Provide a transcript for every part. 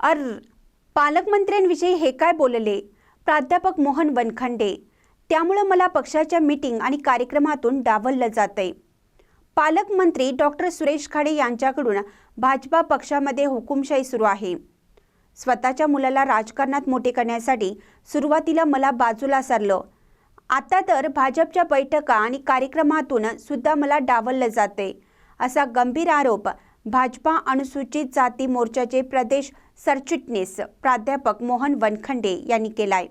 अर पालकमंत्र्यांविषयी हे काय बोलले? प्राध्यापक मोहन वनखंडे. त्यामुळं मला पक्षाच्या मीटिंग आणि कार्यक्रमातून डावललं जातंय. पालकमंत्री डॉक्टर सुरेश खाडे यांच्याकडून भाजपा पक्षामध्ये हुकुमशाही सुरू आहे. स्वतःच्या मुलाला राजकारणात मोठे करण्यासाठी सुरुवातीला मला बाजूला सारलं. आता तर भाजपच्या बैठका आणि कार्यक्रमातून सुद्धा मला डावललं जाते असा गंभीर आरोप भाजपा अनुसूचित जाती मोर्चाचे प्रदेश सरचिटणीस प्राध्यापक मोहन वनखंडे यांनी केलाय.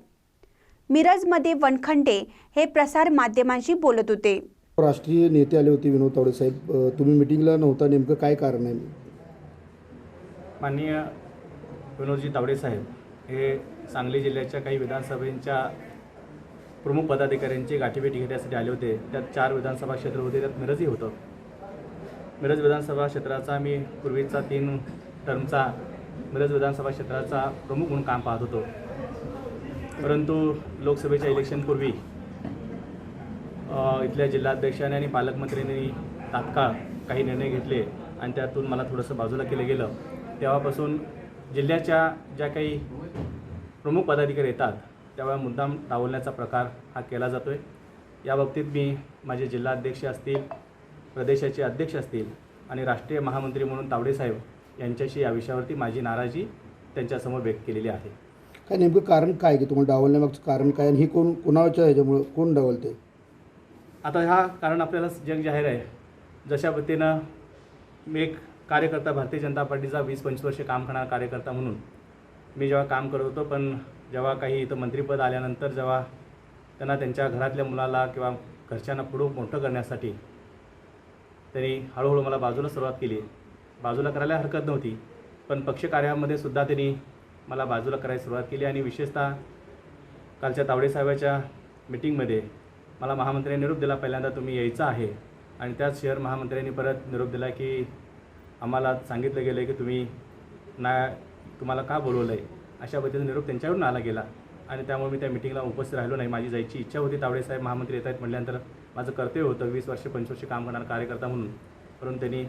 मिरजमध्ये वनखंडे हे प्रसार माध्यमांशी बोलत होते. राष्ट्रीय नेते आले होते विनोद तावडे साहेब. तुम्ही मिटिंगला नव्हता नेमकं काय कारण आहे? माननीय विनोदजी तावडे साहेब हे सांगली जिल्ह्याच्या काही विधानसभेच्या प्रमुख पदाधिकाऱ्यांची गाठीभेटी घेण्यासाठी आले होते. त्यात चार विधानसभा क्षेत्र होते त्यात मिरजही होतं. मिरज विधानसभा क्षेत्राचा मी पूर्वीचा तीन टर्मचा मिरज विधानसभा क्षेत्राचा प्रमुख म्हणून काम पाहत होतो. परंतु लोकसभेच्या इलेक्शनपूर्वी इथल्या जिल्हाध्यक्षाने आणि पालकमंत्र्यांनी तात्काळ काही निर्णय घेतले आणि त्यातून मला थोडंसं बाजूला केलं गेलं. तेव्हापासून जिल्ह्याच्या ज्या काही प्रमुख पदाधिकारी येतात त्यावेळा मुद्दाम डावलण्याचा प्रकार हा केला जातो आहे याबाबतीत मी माझे जिल्हाध्यक्ष असतील प्रदेशाचे अध्यक्ष असतील आणि राष्ट्रीय महामंत्री म्हणून तावडे साहेब यांच्याशी या विषयावरती माझी नाराजी त्यांच्यासमोर व्यक्त केलेली आहे. काय नेमकं कारण काय की तुम्हाला डावलण्यामागचं कारण काय आणि हे कोण कोणाच्या ह्याच्यामुळं कोण डावलते आता हा कारण आपल्याला जग जाहीर आहे. जशा पद्धतीनं मी एक कार्यकर्ता भारतीय जनता पार्टीचा वीस पंचवीस वर्षे काम करणारा कार्यकर्ता म्हणून मी जेव्हा काम करत होतो पण जेव्हा काही इथं मंत्रिपद आल्यानंतर जेव्हा त्यांना त्यांच्या घरातल्या मुलाला किंवा घरच्यांना पुढं मोठं करण्यासाठी त्यांनी हळूहळू मला बाजूला सुरुवात केली. बाजूला करायला हरकत नव्हती पण पक्षकार्यामध्ये सुद्धा त्यांनी मला बाजूला करायला सुरुवात केली आणि विशेषतः कालच्या तावडे साहेबाच्या मिटिंगमध्ये मला महामंत्र्यांनी निरोप दिला पहिल्यांदा तुम्ही यायचं आहे. आणि त्याच शहर महामंत्र्यांनी परत निरोप दिला की आम्हाला सांगितलं गेलं की तुम्ही ना तुम्हाला का बोलवलं आहे अशा पद्धतीने निरोप त्यांच्याकडून आला गेला. आणि त्यामुळे मी त्या मिटिंगला उपस्थित राहिलो नाही. माझी जायची इच्छा होती. तावडे साहेब महामंत्री येत आहेत म्हटल्यानंतर माझं कर्तव्य होतं वीस वर्ष पंचवीस काम करणारा कार्यकर्ता म्हणून. परंतु त्यांनी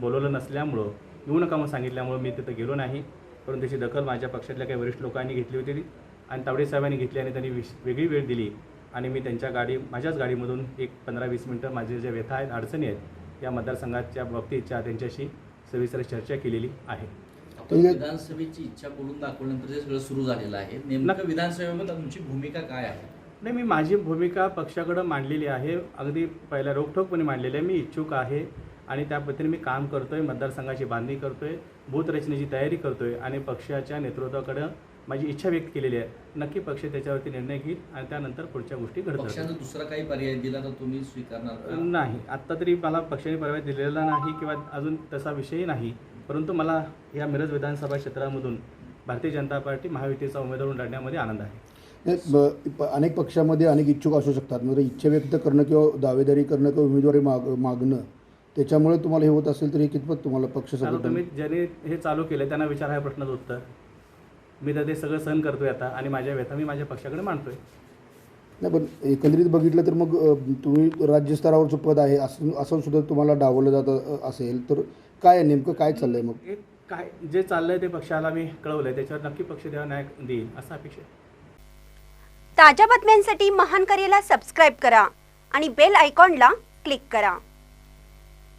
बोलवलं नसल्यामुळं येऊ नका म्हणून सांगितल्यामुळं मी तिथं गेलो नाही. परंतु त्याची दखल माझ्या पक्षातल्या काही वरिष्ठ लोकांनी घेतली होती. आणि तावडे साहेबांनी घेतली आणि त्यांनी विश वेगळी वेळ दिली. आणि मी त्यांच्या गाडी माझ्याच गाडीमधून एक पंधरा वीस मिनटं माझे जे व्यथा आहेत अडचणी आहेत या मतदारसंघाच्या बाबतीतच्या त्यांच्याशी सविस्तर चर्चा केलेली आहे. विधानसभेची इच्छा बोलून दाखवल्यानंतर जे सगळं सुरू झालेलं आहे नेमकं विधानसभेमध्ये तुमची भूमिका काय आहे नाही मी माझी भूमिका पक्षाकडं मांडलेली आहे अगदी पहिल्या रोखठोकपणे मांडलेली आहे मी इच्छुक आहे आणि त्या पद्धतीने मी काम करतोय मतदारसंघाची बांधणी करतोय बूथ रचनेची तयारी करतोय आणि पक्षाच्या नेतृत्वाकडं माझी इच्छा व्यक्त केलेली आहे नक्की पक्ष त्याच्यावरती निर्णय घेईल आणि त्यानंतर पुढच्या गोष्टी घडत राहतील. पक्षानं दुसरा काही पर्याय दिला तर तुम्ही स्वीकारणार? नाही आत्ता तरी मला पक्षाने पर्याय दिलेला नाही किंवा अजून तसा विषयही नाही परंतु मला या मिरज विधानसभा क्षेत्रामधून भारतीय जनता पार्टी महायुतीचा उमेदवार लढण्यामध्ये आनंद आहे. अनेक पक्षामध्ये अनेक इच्छुक असू शकतात. म्हणजे इच्छा व्यक्त करणं किंवा दावेदारी करणं किंवा उमेदवारी माग मागणं त्याच्यामुळे तुम्हाला हे होत असेल तर हे कितपत तुम्हाला पक्ष तुम्ही ज्याने हे चालू केलं त्यांना विचार आहे प्रश्नाचं उत्तर मी तर ते सगळं सहन करतोय आता आणि माझ्या व्यथा मी माझ्या पक्षाकडे मांडतोय. नाही पण एकंदरीत बघितलं तर मग तुम्ही राज्यस्तरावरचं पद आहे असं असं सुद्धा तुम्हाला डावलं जात असेल तर काय आहे नेमकं काय चाललंय मग? एक काय जे चाललंय ते पक्षाला मी कळवलंय त्याच्यावर नक्की पक्ष द्यावा न्याय देईल असा अपेक्षा आहे. ताज्या बातम्यांसाठी महान करेला सबस्क्राईब करा आणि बेल आयकॉनला क्लिक करा.